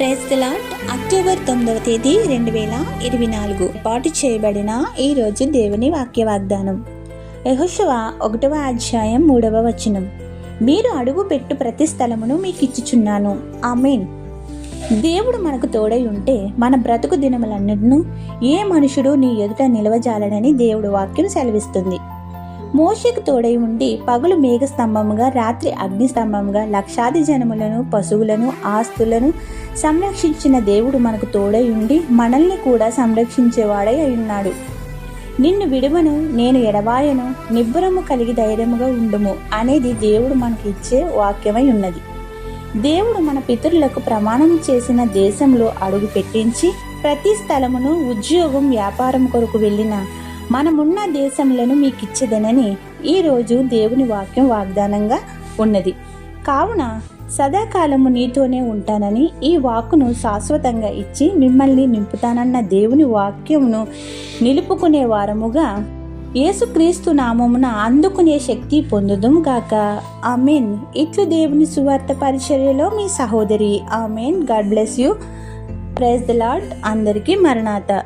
Praise the lot October తొమ్మిదవ తేదీ రెండు వేల ఇరవై నాలుగు. పాటు చేయబడిన ఈ దేవుని వాక్య వాగ్దానం యెహోషువ ఒకటవ అధ్యాయం మూడవ వచనం. మీరు అడుగు పెట్టు ప్రతి స్థలమును మీకు ఇచ్చుచున్నాను ఆమెన్. దేవుడు మనకు తోడై ఉంటే మన బ్రతుకు దినములన్నిటిను ఏ మనుషుడు నీ ఎదుట నిలవజాలడని దేవుడు వాక్యం సెలవిస్తుంది. మోషకు తోడై ఉండి పగులు మేఘ స్తంభముగా రాత్రి అగ్నిస్తంభముగా లక్షాది జనములను పశువులను ఆస్తులను సంరక్షించిన దేవుడు మనకు తోడై ఉండి మనల్ని కూడా సంరక్షించేవాడై అయి ఉన్నాడు నిన్ను విడువను నేను ఎడవాయను నిబ్బరము కలిగి ధైర్యముగా ఉండుము అనేది దేవుడు మనకి ఇచ్చే వాక్యమై ఉన్నది. దేవుడు మన పితరులకు ప్రమాణం చేసిన దేశంలో అడుగు పెట్టించి ప్రతి స్థలమును ఉద్యోగం వ్యాపారం కొరకు వెళ్ళిన మనమున్న దేశములను మీకు ఇచ్చేదనని ఈరోజు దేవుని వాక్యం వాగ్దానంగా ఉన్నది. కావున సదాకాలము నీతోనే ఉంటానని ఈ వాక్కును శాశ్వతంగా ఇచ్చి మిమ్మల్ని నింపుతానన్న దేవుని వాక్యమును నిలుపుకునే వారముగా యేసుక్రీస్తు నామమున అందుకునే శక్తి పొందుదుం గాక. ఆమెన్. ఇట్లు దేవుని సువార్త పరిచర్యలో మీ సహోదరి. Amen. God bless you. Praise the Lord అందరికీ మరణాత.